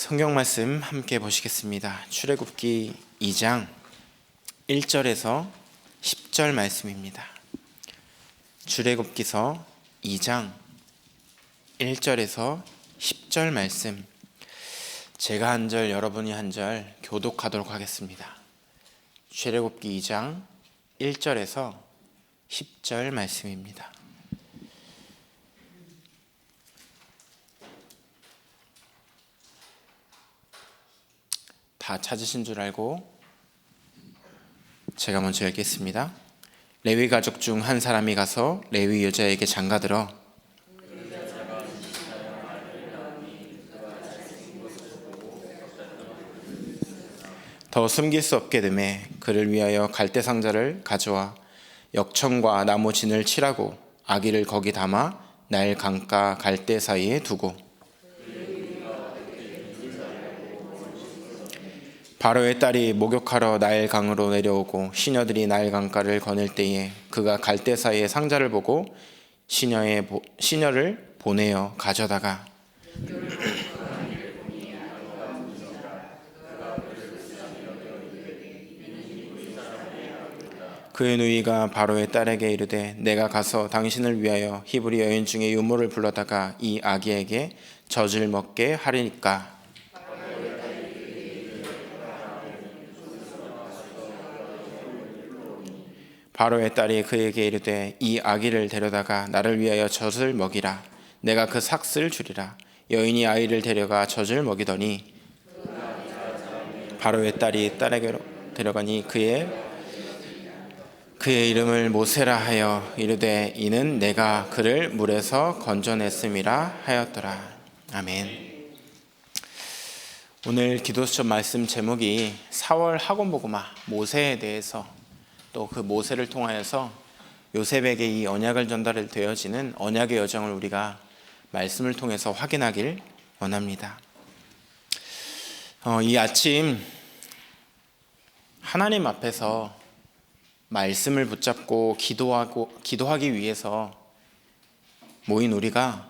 성경 말씀 함께 보시겠습니다. 출애굽기 2장 1절에서 10절 말씀입니다. 출애굽기서 2장 1절에서 10절 말씀. 제가 한 절, 여러분이 한 절 교독하도록 하겠습니다. 출애굽기 2장 1절에서 10절 말씀입니다. 다 찾으신 줄 알고 제가 먼저 읽겠습니다. 레위 가족 중 한 사람이 가서 레위 여자에게 장가들어 더 숨길 수 없게 됨에 그를 위하여 갈대 상자를 가져와 역청과 나무 진을 칠하고 아기를 거기 담아 나일 강가 갈대 사이에 두고 바로의 딸이 목욕하러 나일 강으로 내려오고 시녀들이 나일 강가를 거닐 때에 그가 갈대 사이에 상자를 보고 시녀의 보, 시녀를 보내어 가져다가 그의 누이가 바로의 딸에게 이르되 내가 가서 당신을 위하여 히브리 여인 중에 유모를 불러다가 이 아기에게 젖을 먹게 하리니까 바로의 딸이 그에게 이르되 이 아기를 데려다가 나를 위하여 젖을 먹이라. 내가 그 삭슬 주리라. 여인이 아이를 데려가 젖을 먹이더니. 바로의 딸이 딸에게로 데려가니 그의 그의 이름을 모세라 하여 이르되 이는 내가 그를 물에서 건져냈음이라 하였더라. 아멘. 오늘 기도수첩 말씀 제목이 4월 학원 보고마 모세에 대해서 또 그 모세를 통하여서 요셉에게 이 언약을 전달을 되어지는 언약의 여정을 우리가 말씀을 통해서 확인하길 원합니다. 어, 이 아침 하나님 앞에서 말씀을 붙잡고 기도하고 기도하기 위해서 모인 우리가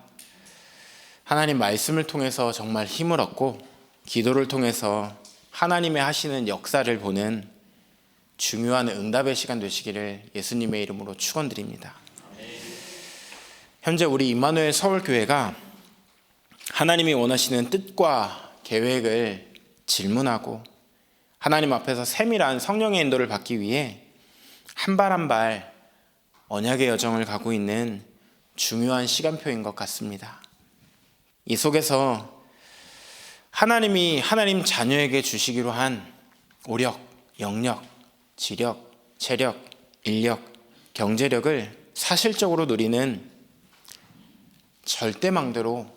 하나님 말씀을 통해서 정말 힘을 얻고 기도를 통해서 하나님의 하시는 역사를 보는 중요한 응답의 시간 되시기를 예수님의 이름으로 축원드립니다. 현재 우리 임마누엘 서울 교회가 하나님이 원하시는 뜻과 계획을 질문하고 하나님 앞에서 세밀한 성령의 인도를 받기 위해 한 발 한 발 언약의 여정을 가고 있는 중요한 시간표인 것 같습니다. 이 속에서 하나님이 하나님 자녀에게 주시기로 한 오력, 영력, 지력, 체력, 인력, 경제력을 사실적으로 누리는 절대망대로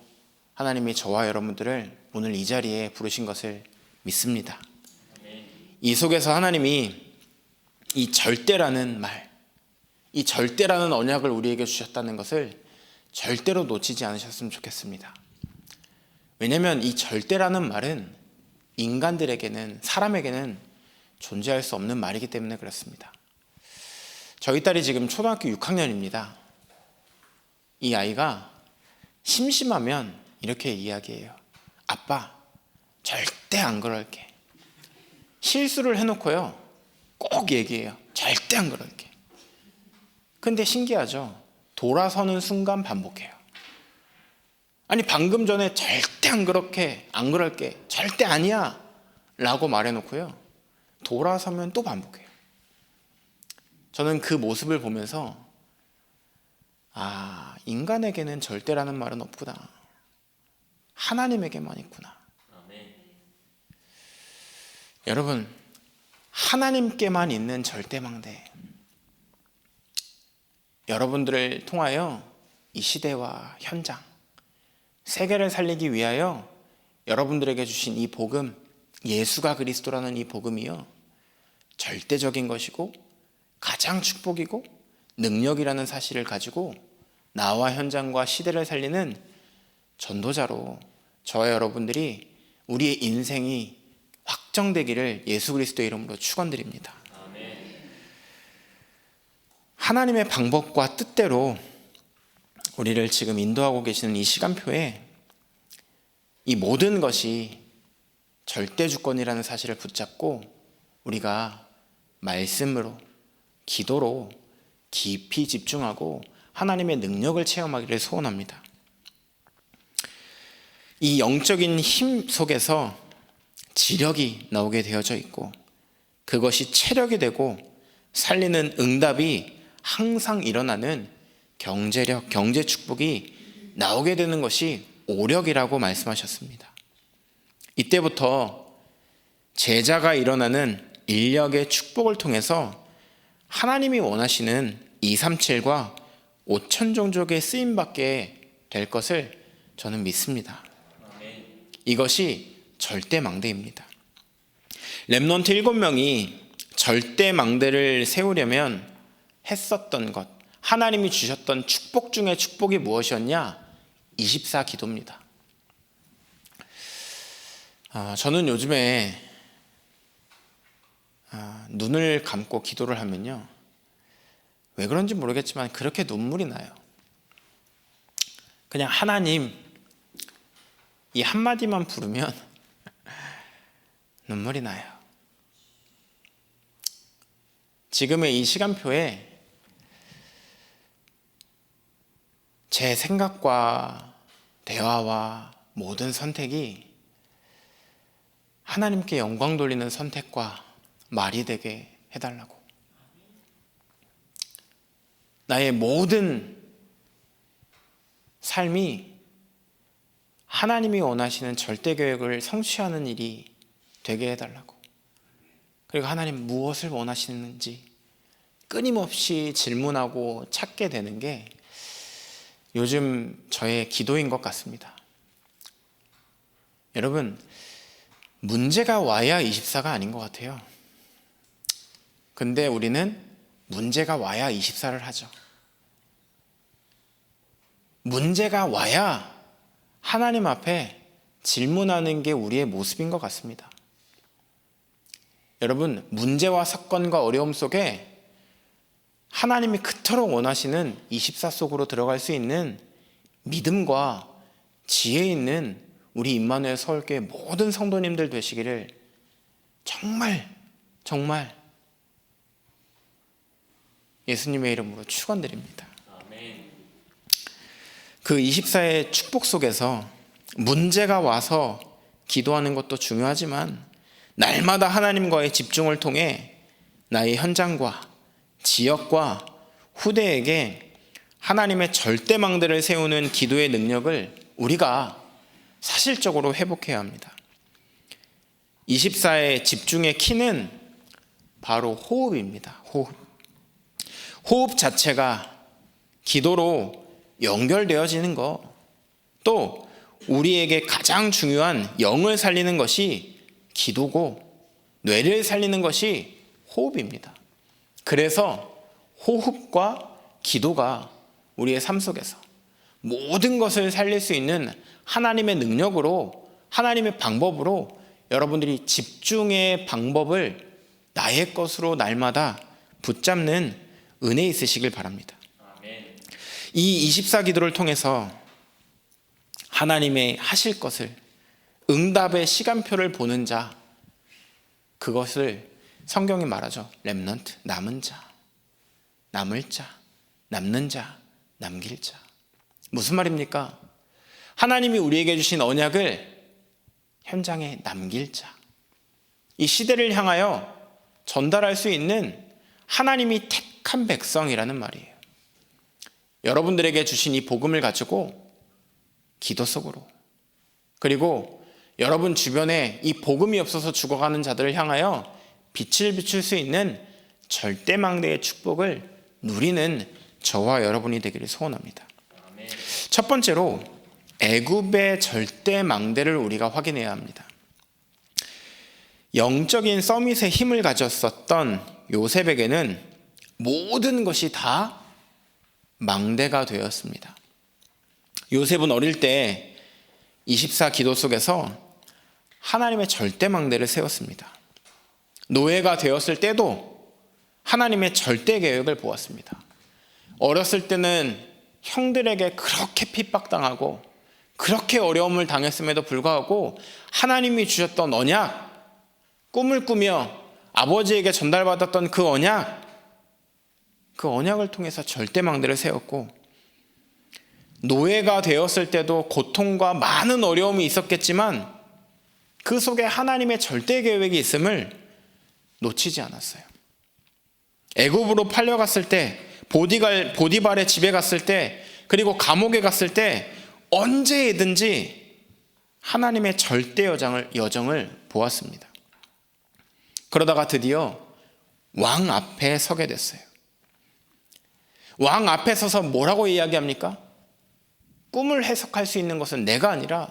하나님이 저와 여러분들을 오늘 이 자리에 부르신 것을 믿습니다. 이 속에서 하나님이 이 절대라는 말, 이 절대라는 언약을 우리에게 주셨다는 것을 절대로 놓치지 않으셨으면 좋겠습니다. 왜냐하면 이 절대라는 말은 인간들에게는 사람에게는 존재할 수 없는 말이기 때문에 그렇습니다. 저희 딸이 지금 초등학교 6학년입니다. 이 아이가 심심하면 이렇게 이야기해요. 아빠, 절대 안 그럴게. 실수를 해놓고요. 꼭 얘기해요. 절대 안 그럴게. 근데 신기하죠? 돌아서는 순간 반복해요. 아니, 방금 전에 절대 안 그렇게, 안 그럴게. 절대 아니야. 라고 말해놓고요. 돌아서면 또 반복해요. 저는 그 모습을 보면서 아, 인간에게는 절대라는 말은 없구나. 하나님에게만 있구나. 여러분, 하나님께만 있는 절대망대. 여러분들을 통하여 이 시대와 현장, 세계를 살리기 위하여 여러분들에게 주신 이 복음, 예수가 그리스도라는 이 복음이요. 절대적인 것이고 가장 축복이고 능력이라는 사실을 가지고 나와 현장과 시대를 살리는 전도자로 저와 여러분들이 우리의 인생이 확정되기를 예수 그리스도의 이름으로 축원드립니다. 하나님의 방법과 뜻대로 우리를 지금 인도하고 계시는 이 시간표에 이 모든 것이 절대 주권이라는 사실을 붙잡고 우리가 말씀으로 기도로 깊이 집중하고 하나님의 능력을 체험하기를 소원합니다. 이 영적인 힘 속에서 지력이 나오게 되어져 있고 그것이 체력이 되고 살리는 응답이 항상 일어나는 경제력, 경제 축복이 나오게 되는 것이 오력이라고 말씀하셨습니다. 이때부터 제자가 일어나는 인력의 축복을 통해서 하나님이 원하시는 237과 5천 종족의 쓰임 받게 될 것을 저는 믿습니다. 이것이 절대 망대입니다. 렘넌트 7명이 절대 망대를 세우려면 했었던 것, 하나님이 주셨던 축복 중에 축복이 무엇이었냐? 24 기도입니다. 아, 저는 요즘에 아, 눈을 감고 기도를 하면요. 왜 그런지 모르겠지만 그렇게 눈물이 나요. 그냥 하나님 이 한마디만 부르면 눈물이 나요. 지금의 이 시간표에 제 생각과 대화와 모든 선택이 하나님께 영광 돌리는 선택과 말이 되게 해달라고. 나의 모든 삶이 하나님이 원하시는 절대 계획을 성취하는 일이 되게 해달라고. 그리고 하나님 무엇을 원하시는지 끊임없이 질문하고 찾게 되는 게 요즘 저의 기도인 것 같습니다. 여러분, 문제가 와야 24가 아닌 것 같아요. 근데 우리는 문제가 와야 24를 하죠. 문제가 와야 하나님 앞에 질문하는 게 우리의 모습인 것 같습니다. 여러분, 문제와 사건과 어려움 속에 하나님이 그토록 원하시는 24 속으로 들어갈 수 있는 믿음과 지혜 있는 우리 임마누엘 서울교회 모든 성도님들 되시기를 정말 정말 예수님의 이름으로 축원드립니다. 그 24의 축복 속에서 문제가 와서 기도하는 것도 중요하지만 날마다 하나님과의 집중을 통해 나의 현장과 지역과 후대에게 하나님의 절대망대를 세우는 기도의 능력을 우리가 사실적으로 회복해야 합니다. 24의 집중의 키는 바로 호흡입니다. 호흡. 호흡 자체가 기도로 연결되어지는 거. 또 우리에게 가장 중요한 영을 살리는 것이 기도고 뇌를 살리는 것이 호흡입니다. 그래서 호흡과 기도가 우리의 삶 속에서 모든 것을 살릴 수 있는 하나님의 능력으로 하나님의 방법으로 여러분들이 집중의 방법을 나의 것으로 날마다 붙잡는 은혜 있으시길 바랍니다. 이 24기도를 통해서 하나님의 하실 것을 응답의 시간표를 보는 자 그것을 성경이 말하죠. 렘넌트 남은 자 남을 자 남는 자 남길 자 무슨 말입니까? 하나님이 우리에게 주신 언약을 현장에 남길 자. 이 시대를 향하여 전달할 수 있는 하나님이 택 한 백성이라는 말이에요. 여러분들에게 주신 이 복음을 가지고 기도 속으로 그리고 여러분 주변에 이 복음이 없어서 죽어가는 자들을 향하여 빛을 비출 수 있는 절대망대의 축복을 누리는 저와 여러분이 되기를 소원합니다. 첫 번째로 애굽의 절대 망대를 우리가 확인해야 합니다. 영적인 서밋의 힘을 가졌었던 요셉에게는 모든 것이 다 망대가 되었습니다. 요셉은 어릴 때 24 기도 속에서 하나님의 절대 망대를 세웠습니다. 노예가 되었을 때도 하나님의 절대 계획을 보았습니다. 어렸을 때는 형들에게 그렇게 핍박당하고 그렇게 어려움을 당했음에도 불구하고 하나님이 주셨던 언약, 꿈을 꾸며 아버지에게 전달받았던 그 언약, 그 언약을 통해서 절대망대를 세웠고 노예가 되었을 때도 고통과 많은 어려움이 있었겠지만 그 속에 하나님의 절대 계획이 있음을 놓치지 않았어요. 애굽으로 팔려갔을 때 보디갈 보디발의 집에 갔을 때 그리고 감옥에 갔을 때 언제든지 하나님의 절대 여정을 여정을 보았습니다. 그러다가 드디어 왕 앞에 서게 됐어요. 왕 앞에 서서 뭐라고 이야기합니까? 꿈을 해석할 수 있는 것은 내가 아니라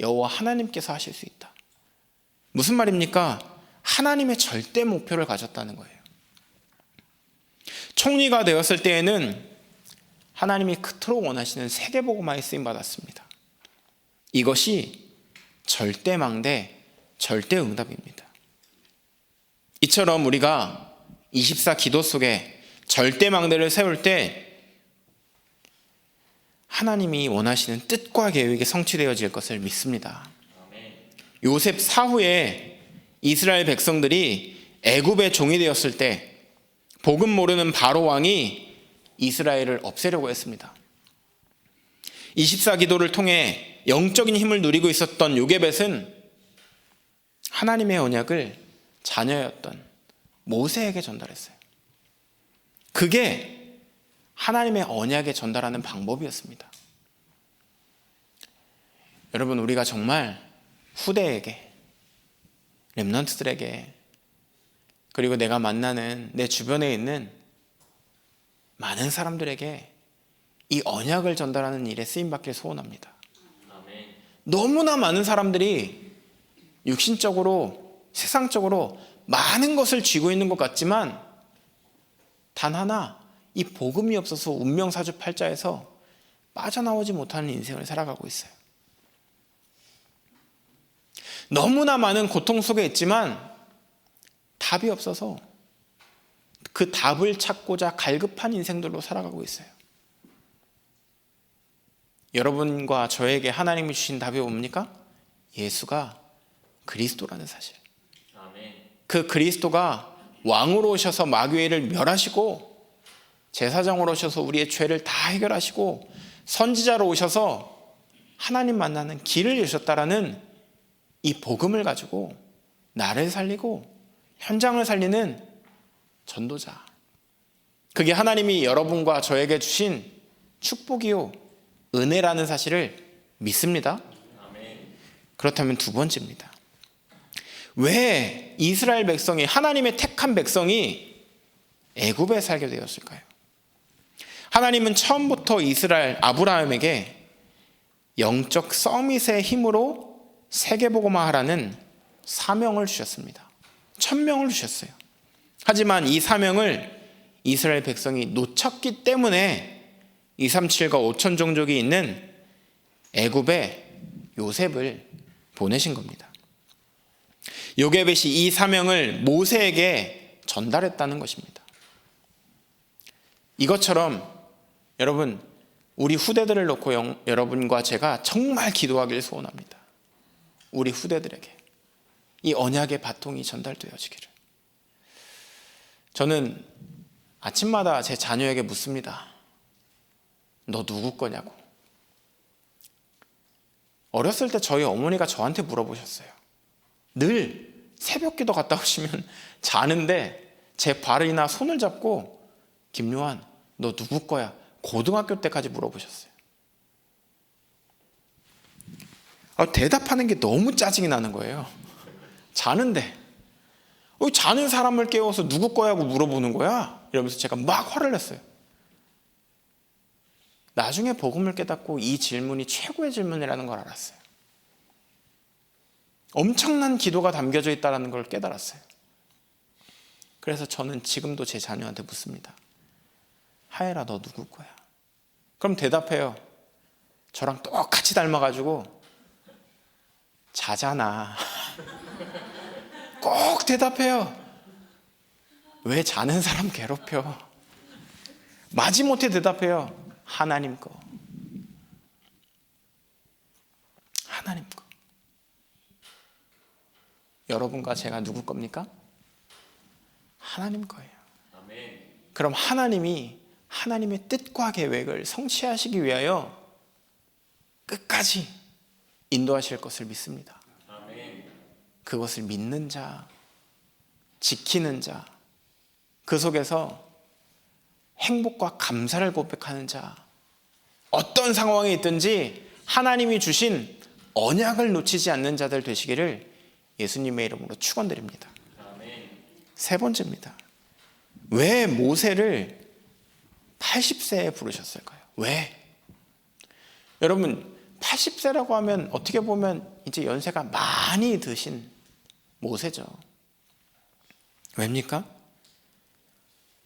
여호와 하나님께서 하실 수 있다. 무슨 말입니까? 하나님의 절대 목표를 가졌다는 거예요. 총리가 되었을 때에는 하나님이 그토록 원하시는 세계복음화에 쓰임 받았습니다. 이것이 절대망대, 절대응답입니다. 이처럼 우리가 24 기도 속에 절대망대를 세울 때 하나님이 원하시는 뜻과 계획이 성취되어질 것을 믿습니다. 요셉 사후에 이스라엘 백성들이 애굽의 종이 되었을 때 복음 모르는 바로 왕이 이스라엘을 없애려고 했습니다. 24 기도를 통해 영적인 힘을 누리고 있었던 요게벳은 하나님의 언약을 자녀였던 모세에게 전달했어요. 그게 하나님의 언약에 전달하는 방법이었습니다. 여러분 우리가 정말 후대에게 렘넌트들에게 그리고 내가 만나는 내 주변에 있는 많은 사람들에게 이 언약을 전달하는 일에 쓰임 받길 소원합니다. 너무나 많은 사람들이 육신적으로 세상적으로 많은 것을 쥐고 있는 것 같지만 단 하나 이 복음이 없어서 운명 사주 팔자에서 빠져나오지 못하는 인생을 살아가고 있어요. 너무나 많은 고통 속에 있지만 답이 없어서 그 답을 찾고자 갈급한 인생들로 살아가고 있어요. 여러분과 저에게 하나님이 주신 답이 뭡니까? 예수가 그리스도라는 사실. 그 그리스도가 왕으로 오셔서 마귀를 멸하시고 제사장으로 오셔서 우리의 죄를 다 해결하시고 선지자로 오셔서 하나님 만나는 길을 여셨다라는 이 복음을 가지고 나를 살리고 현장을 살리는 전도자. 그게 하나님이 여러분과 저에게 주신 축복이요, 은혜라는 사실을 믿습니다. 그렇다면 두 번째입니다. 왜 이스라엘 백성이 하나님의 택한 백성이 애굽에 살게 되었을까요? 하나님은 처음부터 이스라엘 아브라함에게 영적 서밋의 힘으로 세계복음화하라는 사명을 주셨습니다. 천명을 주셨어요. 하지만 이 사명을 이스라엘 백성이 놓쳤기 때문에 237과 5천 종족이 있는 애굽에 요셉을 보내신 겁니다. 요게벳이 이 사명을 모세에게 전달했다는 것입니다. 이것처럼 여러분 우리 후대들을 놓고 영, 여러분과 제가 정말 기도하길 소원합니다. 우리 후대들에게 이 언약의 바통이 전달되어지기를. 저는 아침마다 제 자녀에게 묻습니다. 너 누구 거냐고. 어렸을 때 저희 어머니가 저한테 물어보셨어요. 늘 새벽 기도 갔다 오시면 자는데 제 발이나 손을 잡고 김요한 너 누구 거야? 고등학교 때까지 물어보셨어요. 아, 대답하는 게 너무 짜증이 나는 거예요. 자는데 어, 자는 사람을 깨워서 누구 거야고 물어보는 거야? 이러면서 제가 막 화를 냈어요. 나중에 복음을 깨닫고 이 질문이 최고의 질문이라는 걸 알았어요. 엄청난 기도가 담겨져 있다는 걸 깨달았어요. 그래서 저는 지금도 제 자녀한테 묻습니다. 하예라 너 누구 거야? 그럼 대답해요. 저랑 똑같이 닮아가지고 자잖아. 꼭 대답해요. 왜 자는 사람 괴롭혀? 마지못해 대답해요. 하나님 거. 여러분과 제가 누구 겁니까? 하나님 거예요. 그럼 하나님이 하나님의 뜻과 계획을 성취하시기 위하여 끝까지 인도하실 것을 믿습니다. 그것을 믿는 자, 지키는 자, 그 속에서 행복과 감사를 고백하는 자, 어떤 상황에 있든지 하나님이 주신 언약을 놓치지 않는 자들 되시기를 예수님의 이름으로 축원드립니다. 세 번째입니다. 왜 모세를 80세에 부르셨을까요? 왜? 여러분 80세라고 하면 어떻게 보면 이제 연세가 많이 드신 모세죠. 왜입니까?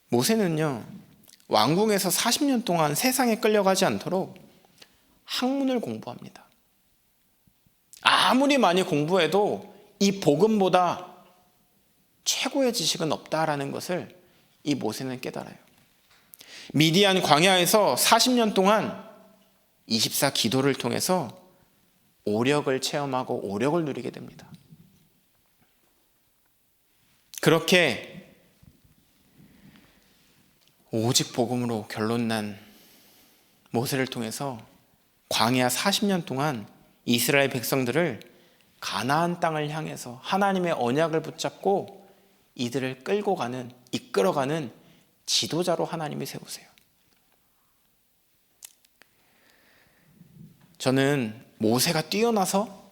모세는요 왕궁에서 40년 동안 세상에 끌려가지 않도록 학문을 공부합니다. 아무리 많이 공부해도 이 복음보다 최고의 지식은 없다라는 것을 이 모세는 깨달아요. 미디안 광야에서 40년 동안 24 기도를 통해서 오력을 체험하고 오력을 누리게 됩니다. 그렇게 오직 복음으로 결론난 모세를 통해서 광야 40년 동안 이스라엘 백성들을 가나안 땅을 향해서 하나님의 언약을 붙잡고 이들을 끌고 가는 이끌어가는 지도자로 하나님이 세우세요. 저는 모세가 뛰어나서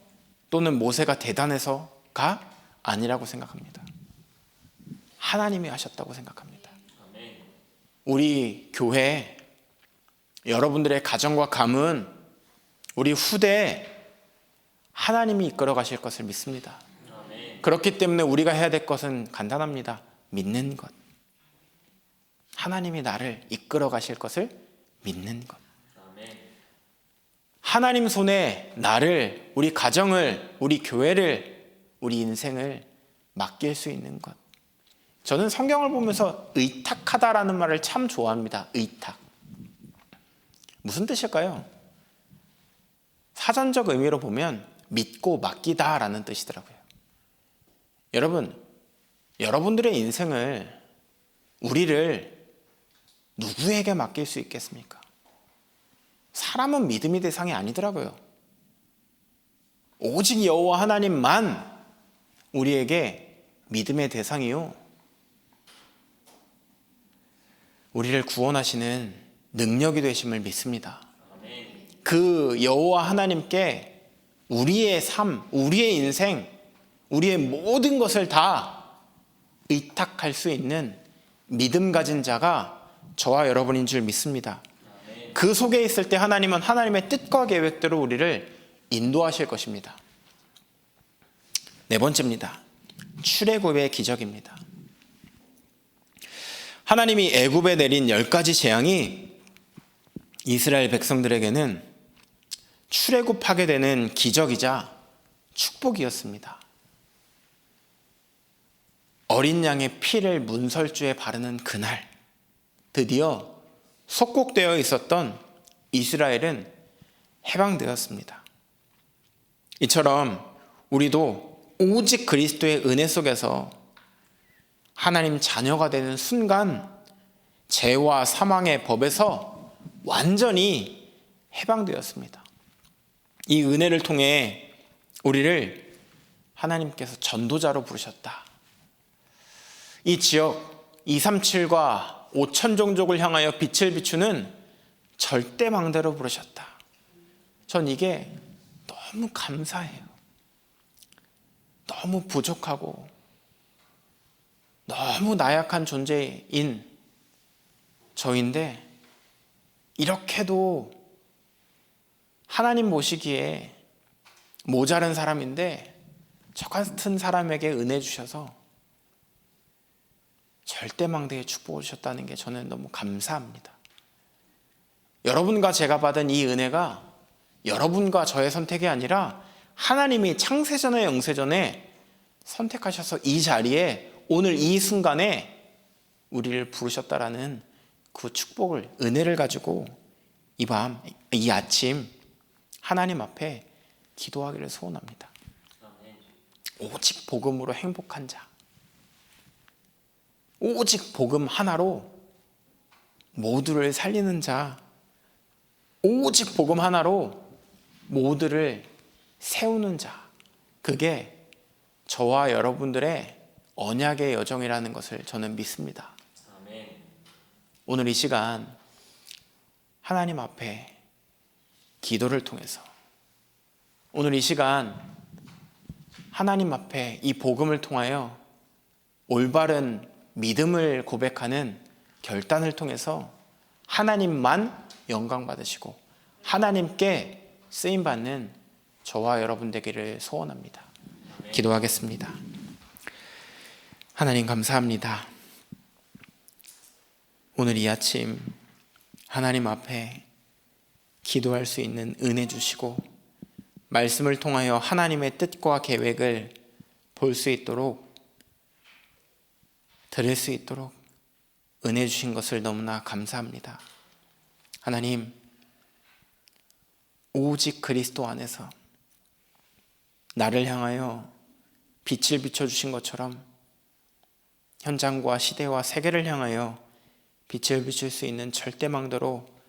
또는 모세가 대단해서가 아니라고 생각합니다. 하나님이 하셨다고 생각합니다. 우리 교회 여러분들의 가정과 감은 우리 후대 하나님이 이끌어 가실 것을 믿습니다. 그렇기 때문에 우리가 해야 될 것은 간단합니다. 믿는 것. 하나님이 나를 이끌어 가실 것을 믿는 것. 하나님 손에 나를, 우리 가정을, 우리 교회를, 우리 인생을 맡길 수 있는 것. 저는 성경을 보면서 의탁하다라는 말을 참 좋아합니다. 의탁. 무슨 뜻일까요? 사전적 의미로 보면 믿고 맡기다라는 뜻이더라고요. 여러분, 여러분들의 인생을 우리를 누구에게 맡길 수 있겠습니까? 사람은 믿음의 대상이 아니더라고요. 오직 여호와 하나님만 우리에게 믿음의 대상이요. 우리를 구원하시는 능력이 되심을 믿습니다. 그 여호와 하나님께 우리의 삶, 우리의 인생, 우리의 모든 것을 다 의탁할 수 있는 믿음 가진 자가 저와 여러분인 줄 믿습니다. 그 속에 있을 때 하나님은 하나님의 뜻과 계획대로 우리를 인도하실 것입니다. 네 번째입니다. 출애굽의 기적입니다. 하나님이 애굽에 내린 열 가지 재앙이 이스라엘 백성들에게는 출애굽하게 되는 기적이자 축복이었습니다. 어린 양의 피를 문설주에 바르는 그날 드디어 속국되어 있었던 이스라엘은 해방되었습니다. 이처럼 우리도 오직 그리스도의 은혜 속에서 하나님 자녀가 되는 순간 죄와 사망의 법에서 완전히 해방되었습니다. 이 은혜를 통해 우리를 하나님께서 전도자로 부르셨다. 이 지역 237과 5천 종족을 향하여 빛을 비추는 절대 망대로 부르셨다. 전 이게 너무 감사해요. 너무 부족하고 너무 나약한 존재인 저인데 이렇게도 하나님 보시기에 모자른 사람인데 저 같은 사람에게 은혜 주셔서 절대망대의 축복을 주셨다는 게 저는 너무 감사합니다. 여러분과 제가 받은 이 은혜가 여러분과 저의 선택이 아니라 하나님이 창세전에 영세전에 선택하셔서 이 자리에 오늘 이 순간에 우리를 부르셨다라는 그 축복을 은혜를 가지고 이 밤, 이 아침 하나님 앞에 기도하기를 소원합니다. 오직 복음으로 행복한 자. 오직 복음 하나로 모두를 살리는 자. 오직 복음 하나로 모두를 세우는 자. 그게 저와 여러분들의 언약의 여정이라는 것을 저는 믿습니다. 오늘 이 시간 하나님 앞에 기도를 통해서 오늘 이 시간 하나님 앞에 이 복음을 통하여 올바른 믿음을 고백하는 결단을 통해서 하나님만 영광 받으시고 하나님께 쓰임 받는 저와 여러분 되기를 소원합니다. 기도하겠습니다. 하나님 감사합니다. 오늘 이 아침 하나님 앞에 기도할 수 있는 은혜 주시고 말씀을 통하여 하나님의 뜻과 계획을 볼 수 있도록 들을 수 있도록 은혜 주신 것을 너무나 감사합니다. 하나님 오직 그리스도 안에서 나를 향하여 빛을 비춰 주신 것처럼 현장과 시대와 세계를 향하여 빛을 비출 수 있는 절대망대로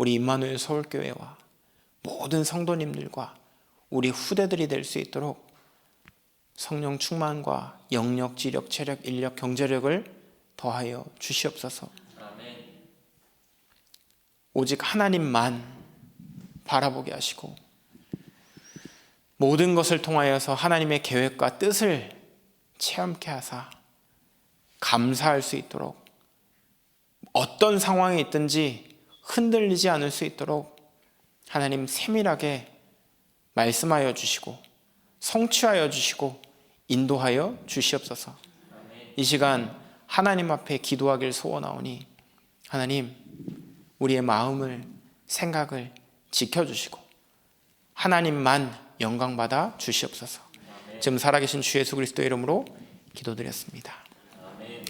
우리 임마누엘 서울교회와 모든 성도님들과 우리 후대들이 될 수 있도록 성령 충만과 영력, 지력, 체력, 인력, 경제력을 더하여 주시옵소서. 오직 하나님만 바라보게 하시고 모든 것을 통하여서 하나님의 계획과 뜻을 체험케 하사 감사할 수 있도록 어떤 상황에 있든지 흔들리지 않을 수 있도록 하나님 세밀하게 말씀하여 주시고 성취하여 주시고 인도하여 주시옵소서. 이 시간 하나님 앞에 기도하길 소원하오니 하나님 우리의 마음을 생각을 지켜 주시고 하나님만 영광 받아 주시옵소서. 지금 살아계신 주 예수 그리스도의 이름으로 기도드렸습니다.